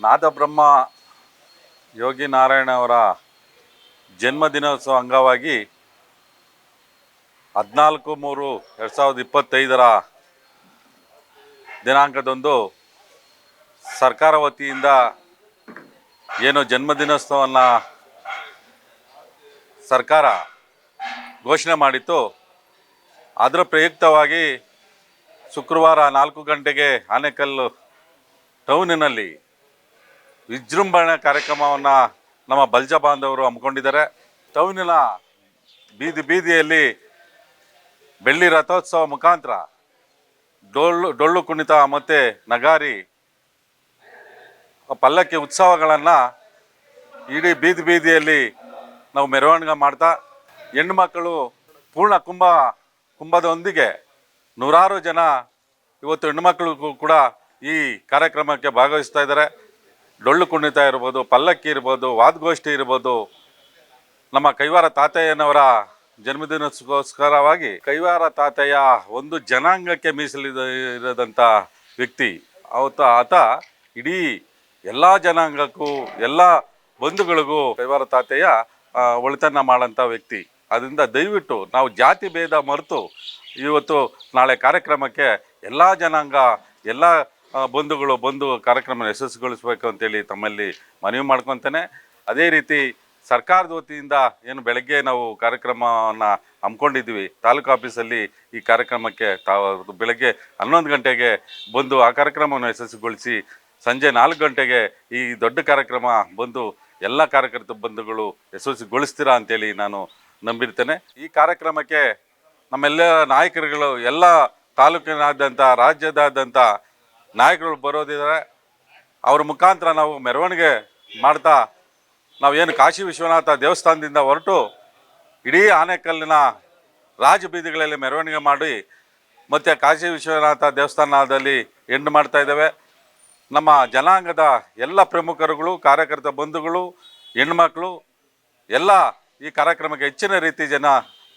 ನಾದಬ್ರಹ್ಮ ಯೋಗಿ ನಾರಾಯಣ ಅವರ ಜನ್ಮದಿನೋತ್ಸವ ಅಂಗವಾಗಿ ಹದಿನಾಲ್ಕು ಮೂರು ಎರಡು ಸಾವಿರದ ಇಪ್ಪತ್ತೈದರ ದಿನಾಂಕದಂದು ಸರ್ಕಾರ ವತಿಯಿಂದ ಏನು ಜನ್ಮದಿನೋತ್ಸವವನ್ನು ಸರ್ಕಾರ ಘೋಷಣೆ ಮಾಡಿತ್ತು. ಅದರ ಪ್ರಯುಕ್ತವಾಗಿ ಶುಕ್ರವಾರ ನಾಲ್ಕು ಗಂಟೆಗೆ ಆನೇಕಲ್ಲು ಟೌನಿನಲ್ಲಿ ವಿಜೃಂಭಣೆ ಕಾರ್ಯಕ್ರಮವನ್ನು ನಮ್ಮ ಬಲ್ಜ ಬಾಂಧವರು ಹಮ್ಮಿಕೊಂಡಿದ್ದಾರೆ. ಟೌನಿನ ಬೀದಿ ಬೀದಿಯಲ್ಲಿ ಬೆಳ್ಳಿ ರಥೋತ್ಸವ ಮುಖಾಂತರ ಡೊಳ್ಳು ಡೊಳ್ಳು ಕುಣಿತ ಮತ್ತು ನಗಾರಿ, ಪಲ್ಲಕ್ಕಿ ಉತ್ಸವಗಳನ್ನು ಇಡೀ ಬೀದಿ ಬೀದಿಯಲ್ಲಿ ನಾವು ಮೆರವಣಿಗೆ ಮಾಡ್ತಾ ಹೆಣ್ಣುಮಕ್ಕಳು ಪೂರ್ಣ ಕುಂಭ, ಕುಂಭದೊಂದಿಗೆ ನೂರಾರು ಜನ, ಇವತ್ತು ಹೆಣ್ಣುಮಕ್ಕಳು ಕೂಡ ಈ ಕಾರ್ಯಕ್ರಮಕ್ಕೆ ಭಾಗವಹಿಸ್ತಾ ಇದ್ದಾರೆ. ಡೊಳ್ಳು ಕುಣಿತ ಇರ್ಬೋದು, ಪಲ್ಲಕ್ಕಿ ಇರ್ಬೋದು, ವಾದ್ಗೋಷ್ಠಿ ಇರ್ಬೋದು, ನಮ್ಮ ಕೈವಾರ ತಾತಯ್ಯನವರ ಜನ್ಮದಿನಕ್ಕೋಸ್ಕರವಾಗಿ ಕೈವಾರ ತಾತಯ್ಯ ಒಂದು ಜನಾಂಗಕ್ಕೆ ಮೀಸಲಿದ ಇರದಂಥ ವ್ಯಕ್ತಿ. ಅವತ್ತು ಆತ ಇಡೀ ಎಲ್ಲ ಜನಾಂಗಕ್ಕೂ, ಎಲ್ಲ ಬಂಧುಗಳಿಗೂ ಕೈವಾರ ತಾತಯ್ಯ ಒಳಿತನ್ನ ಮಾಡೋಂಥ ವ್ಯಕ್ತಿ. ಅದರಿಂದ ದಯವಿಟ್ಟು ನಾವು ಜಾತಿ ಭೇದ ಮರೆತು ಇವತ್ತು ನಾಳೆ ಕಾರ್ಯಕ್ರಮಕ್ಕೆ ಎಲ್ಲ ಜನಾಂಗ, ಎಲ್ಲ ಬಂಧುಗಳು ಬಂದು ಕಾರ್ಯಕ್ರಮ ಯಶಸ್ವಿಗೊಳಿಸಬೇಕು ಅಂತೇಳಿ ತಮ್ಮಲ್ಲಿ ಮನವಿ ಮಾಡ್ಕೊತಾನೆ. ಅದೇ ರೀತಿ ಸರ್ಕಾರದ ವತಿಯಿಂದ ಏನು ಬೆಳಗ್ಗೆ ನಾವು ಕಾರ್ಯಕ್ರಮವನ್ನು ಹಮ್ಮಿಕೊಂಡಿದ್ವಿ ತಾಲೂಕು ಆಫೀಸಲ್ಲಿ ಈ ಕಾರ್ಯಕ್ರಮಕ್ಕೆ ತಾವು ಬೆಳಗ್ಗೆ ಹನ್ನೊಂದು ಗಂಟೆಗೆ ಬಂದು ಆ ಕಾರ್ಯಕ್ರಮವನ್ನು ಯಶಸ್ವಿಗೊಳಿಸಿ ಸಂಜೆ ನಾಲ್ಕು ಗಂಟೆಗೆ ಈ ದೊಡ್ಡ ಕಾರ್ಯಕ್ರಮ ಬಂದು ಎಲ್ಲ ಕಾರ್ಯಕರ್ತ ಬಂಧುಗಳು ಯಶಸ್ವಿಗೊಳಿಸ್ತೀರಾ ಅಂತೇಳಿ ನಾನು ನಂಬಿರ್ತೇನೆ. ಈ ಕಾರ್ಯಕ್ರಮಕ್ಕೆ ನಮ್ಮೆಲ್ಲ ನಾಯಕರುಗಳು ಎಲ್ಲ ತಾಲೂಕಿನಾದ್ಯಂತ, ರಾಜ್ಯದಾದ್ಯಂತ ನಾಯಕರು ಬರೋದಿದ್ದಾರೆ ಅವ್ರ ಮುಖಾಂತರ ನಾವು ಮೆರವಣಿಗೆ ಮಾಡ್ತಾ ನಾವು ಏನು ಕಾಶಿ ವಿಶ್ವನಾಥ ದೇವಸ್ಥಾನದಿಂದ ಹೊರಟು ಇಡೀ ಆನೆಕಲ್ಲಿನ ರಾಜಬೀದಿಗಳಲ್ಲಿ ಮೆರವಣಿಗೆ ಮಾಡಿ ಮತ್ತು ಕಾಶಿ ವಿಶ್ವನಾಥ ದೇವಸ್ಥಾನದಲ್ಲಿ ಎಂಡ್ ಮಾಡ್ತಾ ಇದ್ದೇವೆ. ನಮ್ಮ ಜನಾಂಗದ ಎಲ್ಲ ಪ್ರಮುಖರುಗಳು, ಕಾರ್ಯಕರ್ತ ಬಂಧುಗಳು, ಹೆಣ್ಮಕ್ಳು, ಎಲ್ಲ ಈ ಕಾರ್ಯಕ್ರಮಕ್ಕೆ ಹೆಚ್ಚಿನ ರೀತಿ ಜನ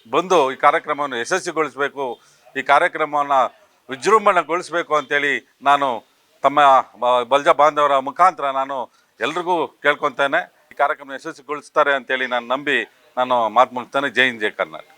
ಬಂದು ಈ ಕಾರ್ಯಕ್ರಮವನ್ನು ಯಶಸ್ವಿಗೊಳಿಸಬೇಕು. ಈ ಕಾರ್ಯಕ್ರಮವನ್ನು ವಿಜೃಂಭಣೆಗೊಳಿಸಬೇಕು ಅಂತೇಳಿ ನಾನು ತಮ್ಮ ಬಲ್ಜ ಬಾಂಧವರ ಮುಖಾಂತರ ನಾನು ಎಲ್ರಿಗೂ ಕೇಳ್ಕೊತೇನೆ. ಈ ಕಾರ್ಯಕ್ರಮ ಯಶಸ್ವಿಗೊಳಿಸ್ತಾರೆ ಅಂತೇಳಿ ನಾನು ನಂಬಿ ನಾನು ಮಾತು ಮುಗಿಸ್ತೇನೆ ಜೈ ಹಿಂದ್, ಜೈ ಕರ್ನಾಟಕ.